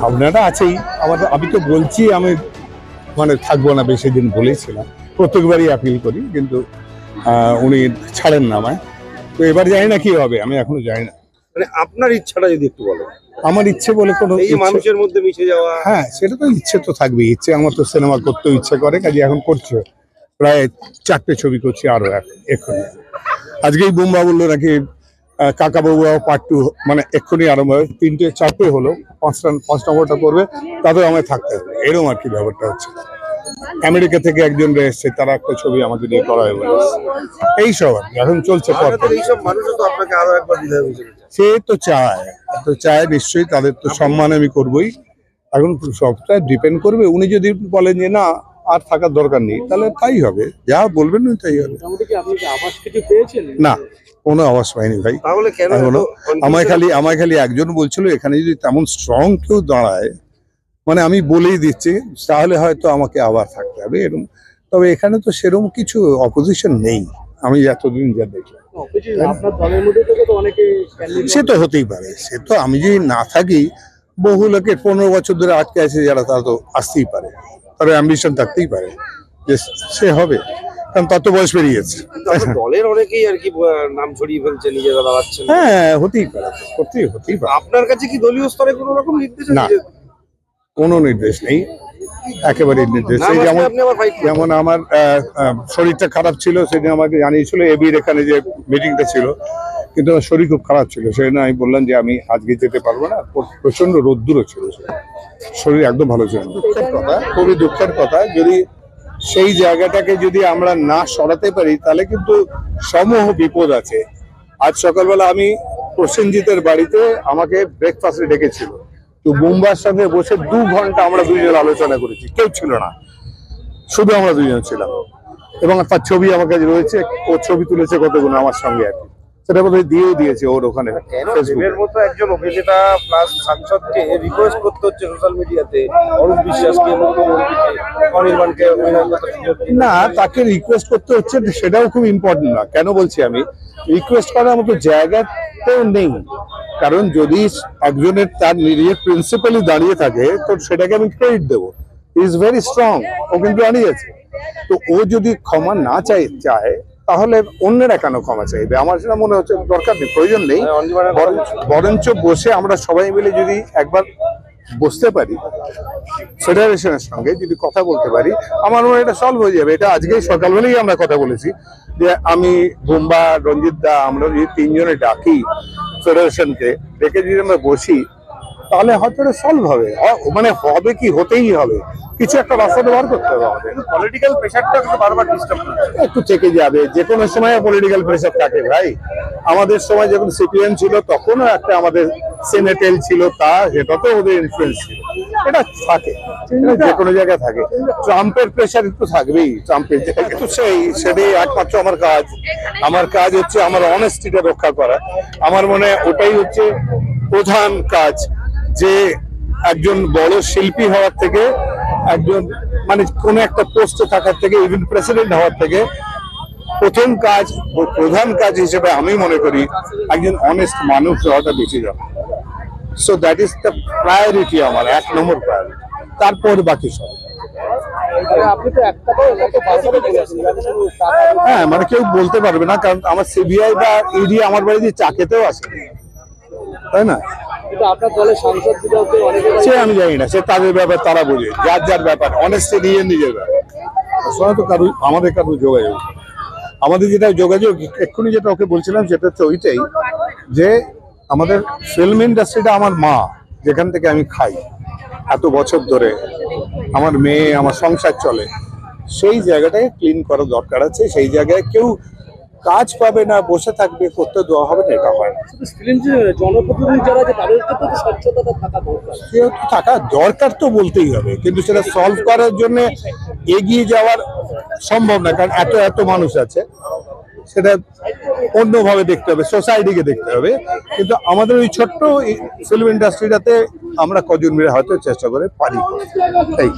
ভাবনাটা আছেই। আমার আমি তো বলছি আমি মানে থাকব না বেশি দিন বলেছিলাম প্রত্যেকবারই অ্যাপিল করি কিন্তু উনি ছাড়েন না আমায়। তো এবার জানি না কি হবে আমি এখনও জানি না। মানে আপনার ইচ্ছাটা যদি একটু বলেন। আমার ইচ্ছে বলে কোনো এই মানুষের মধ্যে মিশে যাওয়া। হ্যাঁ সেটা তো ইচ্ছে তো থাকবেই। ইচ্ছে আমার তো সিনেমা করতেও ইচ্ছে করে কাজে এখন করছে। প্রায় চারটে ছবি করছি আরও এক্ষুনি আজকেই বুম্বা বলল নাকি আহ, কাকা বউরাও পার্ট টু মানে এক্ষুনি আরম্ভ হবে তিনটে চারটে হলো পাঁচটা পাঁচ নম্বরটা করবে তাতেও আমায় থাকতে হবে। এরকম আর কি ব্যাপারটা হচ্ছে। আমেরিকা থেকে একজন এসছে তারা একটা ছবি আমাকে দিয়ে করা হবে এই সব আর কি। এখন চলছে এইসব সে তো চায় তো চায় নিশ্চয়ই তাদের তো সম্মান আমি করবই। এখন সবটা ডিপেন্ড করবে। উনি যদি বলেন যে না আর থাকার দরকার নেই তাহলে তাই হবে। যা বলবেন তাই হবে। মোটামুটি কি আপনি কি আবাস কিছু পেয়েছেন? না কোনো আওয়াজ পাইনি ভাই? আমায় খালি আমায় খালি একজন বলছিল এখানে যদি তেমন স্ট্রং কেউ দাঁড়ায় মানে আমি বলেই দিচ্ছি তাহলে হয়তো আমাকে আবার থাকতে হবে এরকম তবে এখানে তো সেরকম কিছু অপোজিশন নেই আমি এতদিন যা দেখলাম। অপোজিট আপনার দলের মধ্যে থেকে তো অনেকে candidate- সে তো হতেই পারে। সে তো আমি যদি না থাকি বহু লোকের পনেরো বছর ধরে আটকে আছে যারা তারা তো আসতেই পারে। তার অ্যাম্বিশন থাকতেই পারে যে সে হবে কারণ তত বয়স বেরিয়েছে কিন্তু দলের অনেকেই আর কি নাম ছড়িয়ে ফেলছে নিজেরা দাঁড়াচ্ছেন হ্যাঁ হতেই পারে সত্যি হতেই পারে। আপনার কাছে কি দলীয় স্তরে কোনো রকম নির্দেশ না। কোনো নির্দেশ নেই একেবারে নির্দেশ যেমন যেমন আমার শরীরটা খারাপ ছিল সেদিন আমাকে জানিয়েছিল এবির এখানে যে মিটিংটা ছিল। কিন্তু আমার শরীর খুব খারাপ ছিল সেদিন আমি বললাম যে আমি আজকে যেতে পারব না। প্র- প্রচণ্ড রোদ্দুরও ছিল শরীর একদম ভালো ছিল দুঃখের কথা, খুবই দুঃখের কথা। যদি সেই জায়গাটাকে যদি আমরা না সরাতে পারি, তাহলে কিন্তু সমূহ বিপদ আছে। আজ সকালবেলা আমি প্রসেনজিতের বাড়িতে আমাকে ব্রেকফাস্টে ডেকেছিল। তো বোম্বার সাথে বসে দু ঘণ্টা আমরা দুইজন আলোচনা করেছি। কেউ ছিল না। শুধু আমরা দুজন ছিলাম। এবং তার ছবি আমার কাছে রয়েছে, ও ছবি তুলেছে কতগুলো আমার সঙ্গে আর কি। সেটা বোধহয় দিয়েও দিয়েছে ওর ওখানে কেন মতো একজন অভিনেতা প্লাস সাংসদকে রিকোয়েস্ট করতে হচ্ছে সোশ্যাল মিডিয়াতে অরূপ বিশ্বাসকে অনির্বাণকে অভিনয় করতে সুযোগ দিন। না তাকে রিকোয়েস্ট করতে হচ্ছে সেটাও খুব ইম্পর্টেন্ট না। কেন বলছি আমি? রিকোয়েস্ট করার মতো জায়গাতেও নেই। কারণ যদি একজনের তার নিজের প্রিন্সিপালি দাঁড়িয়ে থাকে তো সেটাকে আমি ক্রেডিট দেবো। ইজ ভেরি স্ট্রং ও কিন্তু দাঁড়িয়েছে তো ও যদি ক্ষমা না চাই চায় তাহলে অন্যেরা কেন ক্ষমা চাইবে? আমার সেটা মনে হচ্ছে দরকার নেই প্রয়োজন নেই। হ্যাঁ, বরঞ্চ বসে আমরা সবাই মিলে যদি একবার বসতে পারি ফেডারেশনের সঙ্গে যদি কথা বলতে পারি আমার মনে এটা সলভ হয়ে যাবে। এটা আজকেই সকালবেলাই আমরা কথা বলেছি যে আমি বুম্বা রঞ্জিত দা আমরা যদি তিনজনে ডাকি ফেডারেশনকে ডেকে যদি আমরা বসি তাহলে হয়তো এটা সলভ হবে। মানে হবে কি হতেই হবে। কিছু একটা রাস্তা ব্যবহার করতে হবে আমাদের। পলিটিক্যাল প্রেশারটা বারবার ডিস্টার্ব একটু থেকে যাবে যে কোনো সময় পলিটিক্যাল প্রেশার থাকে ভাই। আমাদের সময় যখন সিপিএম ছিল তখনও একটা আমাদের সেনেটেল ছিল তা সেটাতেও ওদের ইনফ্লুয়েন্স ছিল। এটা থাকে যে কোনো জায়গায় থাকে। ট্রাম্পের প্রেশার একটু থাকবেই ট্রাম্পের তো সেই সেটাই একমাত্র আমার কাজ। আমার কাজ হচ্ছে আমার অনেস্টিটা রক্ষা করা। আমার মনে হয় ওটাই হচ্ছে প্রধান কাজ যে একজন বড় শিল্পী হওয়ার থেকে একজন মানে কোন একটা পোস্টে থাকার থেকে ইভেন প্রেসিডেন্ট হওয়ার থেকে প্রথম কাজ ও প্রধান কাজ হিসেবে আমি মনে করি একজন অনেস্ট মানুষ হওয়াটা বেশি যাবে so that is the priority আমার, এক নম্বর প্রায়োরিটি তারপর বাকি সব। হ্যাঁ মানে কেউ বলতে পারবে না, কারণ আমার সিবিআই বা ইডি আমার বাড়িতে চা খেতেও আসে। তাই না? সে আমি জানি না সে তাদের ব্যাপার তারা বোঝে যার যার ব্যাপার অনেস্টে নিজের নিজের ব্যাপার। সঙ্গে তো কারও আমাদের কারও যোগাযোগ আমাদের যেটা যোগাযোগ এক্ষুনি যেটা ওকে বলছিলাম সেটা হচ্ছে ওইটাই যে আমাদের ফিল্ম ইন্ডাস্ট্রিটা আমার মা যেখান থেকে আমি খাই এত বছর ধরে আমার মেয়ে আমার সংসার চলে সেই জায়গাটাকে ক্লিন করা দরকার আছে সেই জায়গায় কেউ কাজ পাবে না বসে থাকবে করতে দেওয়া হবে না এটা হয় না। ফিল্ম জনপ্রতিনিধি যারা আছে তাদের তো স্বচ্ছতাটা থাকা দরকার। কেউ তো থাকা দরকার তো বলতেই হবে কিন্তু সেটা সলভ করার জন্য এগিয়ে যাওয়ার সম্ভব না কারণ এত এত মানুষ আছে সেটা অন্যভাবে দেখতে হবে সোসাইটিকে দেখতে হবে। কিন্তু আমাদের ওই ছোট্ট ফিল্ম ইন্ডাস্ট্রিটাতে আমরা কজন মিলে হয়তো চেষ্টা করে পারি। এই